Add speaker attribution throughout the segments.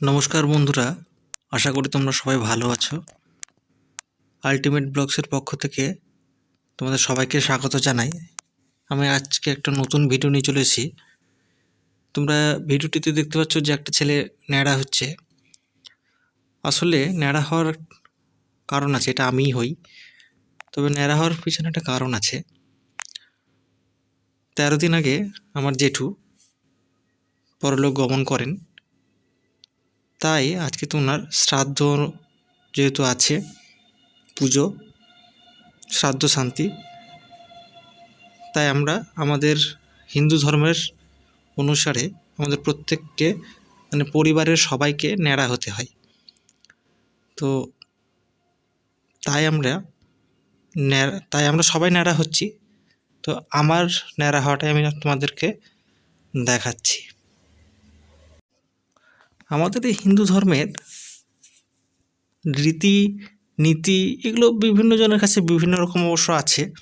Speaker 1: নমস্কার বন্ধুরা, আশা করি তোমরা সবাই ভালো আছো। আলটিমেট ব্লগসের পক্ষ থেকে তোমাদের সবাইকে স্বাগত জানাই। আমি আজকে একটা নতুন ভিডিও নিয়ে চলে এসেছি। তোমরা ভিডিওটিতে দেখতে পাচ্ছ যে একটা ছেলে ন্যাড়া হচ্ছে। আসলে ন্যাড়া হওয়ার কারণ আছে, এটা আমিই হই। তবে ন্যাড়া হওয়ার পিছনে একটা কারণ আছে। তেরো দিন আগে আমার জেঠু পরলোক গমন করেন। তাই আজকে তো ওনার শ্রাদ্ধ যেহেতু আছে, পুজো, শ্রাদ্ধ শান্তি, তাই আমরা আমাদের হিন্দু ধর্মের অনুসারে আমাদের প্রত্যেককে মানে পরিবারের সবাইকে ন্যাড়া হতে হয়। তো তাই আমরা ন্যাড়া, তাই আমরা সবাই ন্যাড়া হচ্ছি। তো আমার ন্যাড়া হওয়াটাই আমি তোমাদেরকে দেখাচ্ছি। আমাদের এই হিন্দু ধর্মের রীতি, নীতি এগুলো বিভিন্ন জনের কাছে বিভিন্ন রকম অবশ্য আছে।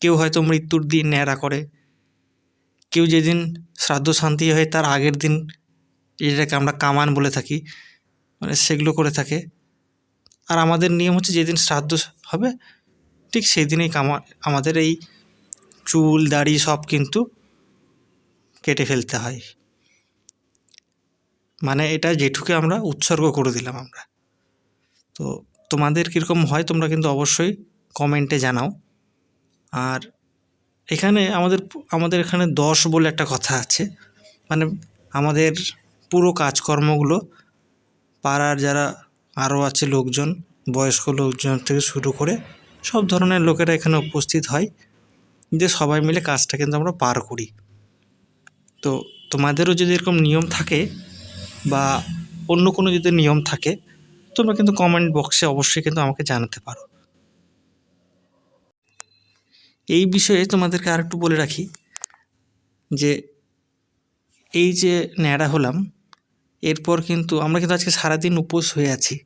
Speaker 1: কেউ হয়তো মৃত্যুর দিন ন্যাড়া করে। কেউ যেদিন শ্রাদ্ধ শান্তি হয়, তার আগের দিন যেটাকে আমরা কামান বলে থাকি। মানে সেগুলো করে থাকে। আর আমাদের নিয়ম হচ্ছে যেদিন শ্রাদ্ধ হবে, ঠিক সেই দিনেই কামা, আমাদের এই চুল, দাড়ি সব কিন্তু কেটে ফেলতে হয়। মানে এটা জেঠুকে আমরা উৎসর্গ করে দিলাম আমরা। তো তোমাদের কীরকম হয় তোমরা কিন্তু অবশ্যই কমেন্টে জানাও। আর এখানে আমাদের আমাদের এখানে দশ বলে একটা কথা আছে। মানে আমাদের পুরো কাজকর্মগুলো পাড়ার যারা আরও আছে লোকজন, বয়স্ক লোকজন থেকে শুরু করে সব ধরনের লোকেরা এখানে উপস্থিত হয়। যে সবাই মিলে কাজটা কিন্তু আমরা পার করি। তো তোমাদেরও যদি এরকম নিয়ম থাকে বা অন্য কোনো যদি নিয়ম থাকে, তোমরা কিন্তু কমেন্ট বক্সে অবশ্যই কিন্তু আমাকে জানাতে পারো। এই বিষয়ে তোমাদেরকে আরেকটু বলে রাখি যে, এই যে ন্যাড়া হলাম, এরপর কিন্তু আমরা কিন্তু আজকে সারাদিন উপোস হয়ে আছি।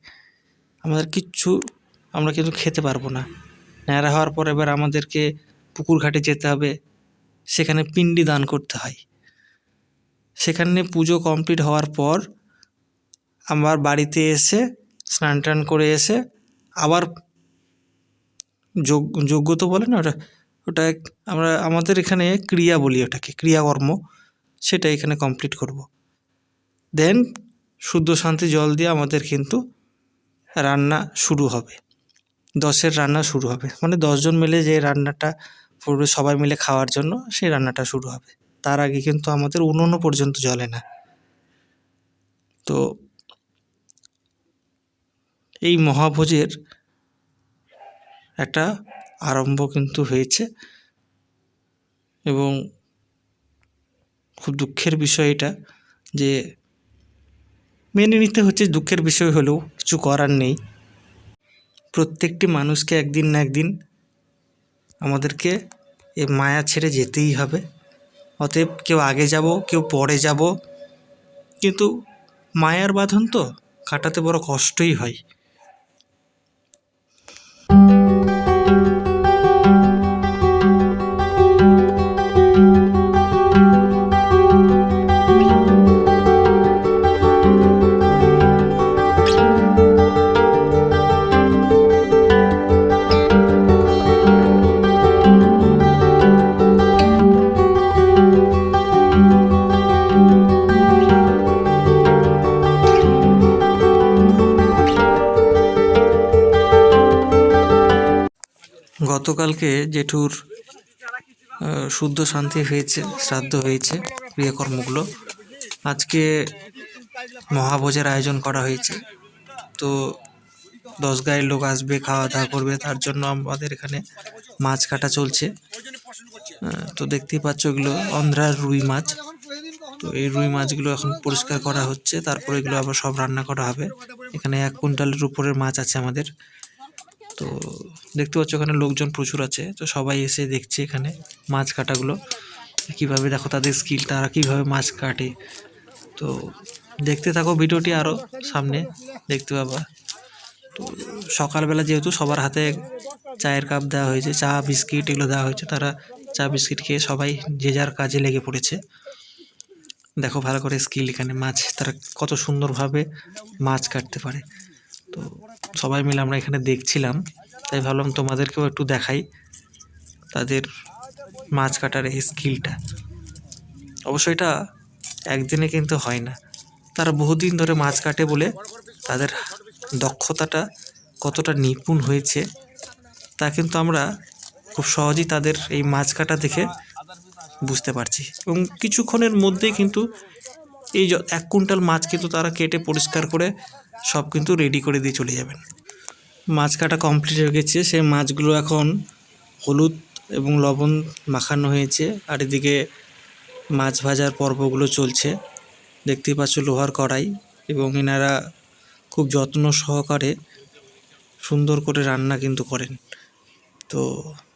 Speaker 1: আমাদের কিচ্ছু আমরা কিন্তু খেতে পারব না। ন্যাড়া হওয়ার পর এবার আমাদেরকে পুকুর ঘাটে যেতে হবে, সেখানে পিণ্ডি দান করতে হয়। সেখানে পুজো কমপ্লিট হওয়ার পর আমার বাড়িতে এসে স্নান টান করে এসে আবার যোগ্য তো বলে না, ওটা ওটা আমরা, আমাদের এখানে ক্রিয়া বলি ওটাকে, ক্রিয়াকর্ম, সেটা এখানে কমপ্লিট করব। দেন শুদ্ধ শান্তি জল দিয়ে আমাদের কিন্তু রান্না শুরু হবে দশের রান্না শুরু হবে মানে দশজন মিলে যে রান্নাটা পুরো সবাই মিলে খাওয়ার জন্য সেই রান্নাটা শুরু হবে তার আগে কিন্তু আমাদের উনুনও পর্যন্ত জ্বলে না। তো এই মহাভোজের একটা আরম্ভ কিন্তু হয়েছে এবং খুব দুঃখের বিষয় এটা যে মেনে নিতে হচ্ছে, দুঃখের বিষয় হলেও কিছু করার নেই। প্রত্যেকটি মানুষকে একদিন না একদিন আমাদেরকে এ মায়া ছেড়ে যেতেই হবে। অতএব কেউ আগে যাব, কেউ পরে যাব। কিন্তু মায়ার বাঁধন তো, কাটাতে বড় কষ্টই হয়। গতকালকে জেঠুর শুদ্ধ শান্তি হয়েছে, শ্রাদ্ধ হয়েছে, ক্রিয়াকর্মগুলো। আজকে মহাভোজের আয়োজন করা হয়েছে। তো দশ গায়ের লোক আসবে খাওয়া দাওয়া করবে, তার জন্য আমাদের এখানে মাছ কাটা চলছে। তো দেখতেই পাচ্ছ এগুলো অন্ধ্রার রুই মাছ। তো এই রুই মাছগুলো এখন পরিষ্কার করা হচ্ছে, তারপরে এগুলো আবার সব রান্না করা হবে। এখানে এক কুইন্টালের উপরের মাছ আছে আমাদের। তো দেখতে পাচ্ছ এখানে লোকজন প্রচুর আছে, তো সবাই এসে দেখছে এখানে মাছ কাটাগুলো, কীভাবে দেখো তাদের স্কিল তারা কীভাবে মাছ কাটে। তো দেখতে থাকো ভিডিওটি আরও সামনে, দেখতে পাবা। তো সকালবেলা যেহেতু সবার হাতে চায়ের কাপ দেওয়া হয়েছে, চা, বিস্কিট এগুলো দেওয়া হয়েছে, তারা চা, বিস্কিট খেয়ে সবাই যে যার কাজে লেগে পড়েছে। দেখো ভালো করে স্কিল এখানে মাছ, তারা কত সুন্দরভাবে মাছ কাটতে পারে। তো সবাই মিলে আমরা এখানে দেখছিলাম, তাই ভাবলাম তোমাদেরকেও একটু দেখাই তাদের মাছ কাটার এই স্কিলটা অবশ্য এটা একদিনে কিন্তু হয় না। তারা বহুদিন ধরে মাছ কাটে বলে তাদের দক্ষতাটা কতটা নিপুণ হয়েছে তা কিন্তু আমরা খুব সহজেই তাদের এই মাছ কাটা দেখে বুঝতে পারছি। এবং কিছুক্ষণের মধ্যেই কিন্তু এই এক কুইন্টাল মাছ কিন্তু তারা কেটে পরিষ্কার করে সব কিন্তু রেডি করে দিয়ে চলে যাবেন। মাছ কাটা কমপ্লিট হয়ে গেছে সে মাছগুলো এখন হলুদ এবং লবণ মাখানো হয়েছে আর এদিকে মাছ ভাজার পর্বগুলো চলছে। দেখতেই পাচ্ছ লোহার কড়াই এবং এনারা খুব যত্ন সহকারে সুন্দর করে রান্না কিন্তু করেন। তো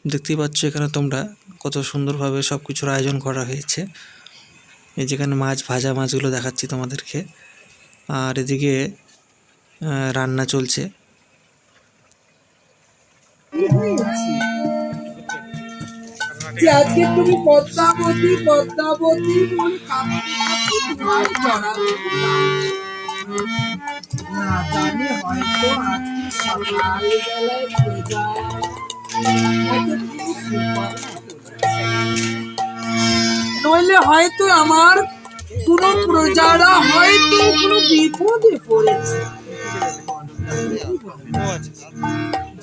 Speaker 1: দেখতেই পাচ্ছ এখানে তোমরা কত সুন্দরভাবে সব কিছুর আয়োজন করা হয়েছে। এই যেখানে মাছ ভাজা মাছগুলো দেখাচ্ছি তোমাদেরকে। আর এদিকে রান্না চলছে।
Speaker 2: পদ্মাবতী পদ্মাবতী নইলে হয়তো আমার কোন প্রজারা হয়তো কোনো বিপদে পড়েছে।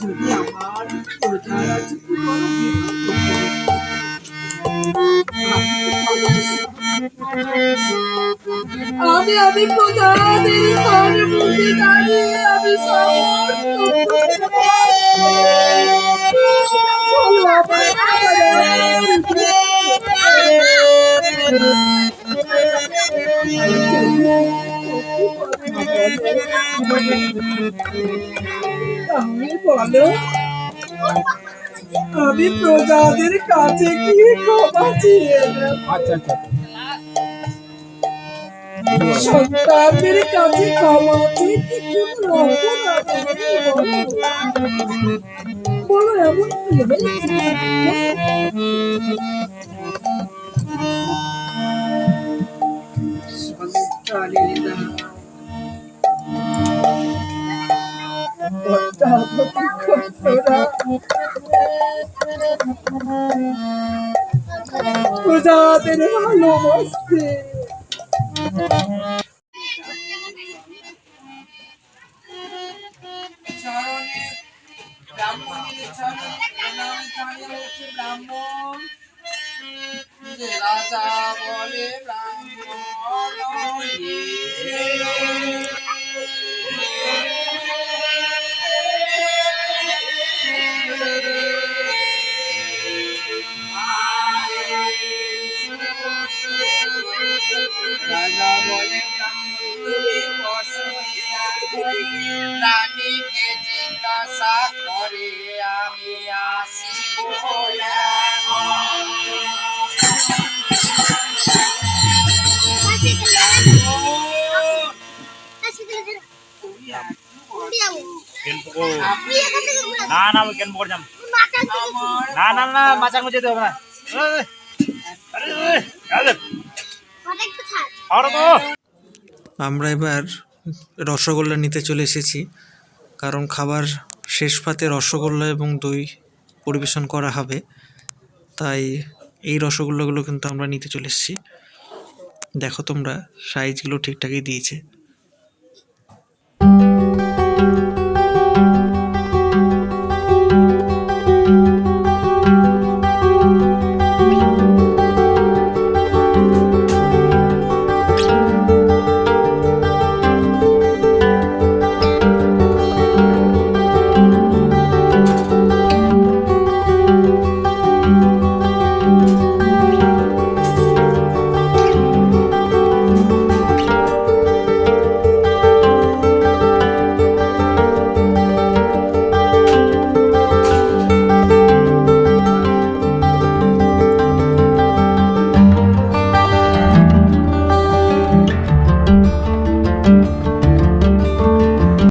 Speaker 2: যদি আমার প্রজারা যদি কোনো বিপদে পড়ে আমি আমি প্রজাদের সর্বমুখে দাঁড়িয়ে আমি সমস্ত চলো আমার আমি বলো আমি প্রজাদের কাছে গিয়ে ক্ষমা চেয়ে নেব। সন্তানদের কাছে ক্ষমা চেয়ে কি কোনো অপরাধ বলো? বলো এমন কি হয়েছে? প্রজাদের ভালোবাসতে। চরণে ব্রাহ্মণের চরণে প্রণাম জানিয়ে হচ্ছে ব্রাহ্মণ। রাজা বলে
Speaker 3: না না আমি কেন যাম
Speaker 2: আমার
Speaker 3: না না না মধ্যে যেতে হবে না তো।
Speaker 1: আমরা এবার রসগোল্লা নিতে চলে এসেছি কারণ খাবার শেষ পাতে রসগোল্লা এবং দই পরিবেশন করা হবে তাই এই রসগোল্লাগুলো কিন্তু আমরা নিতে চলে এসেছি। দেখো তোমরা সাইজগুলো ঠিকঠাকই দিয়েছে।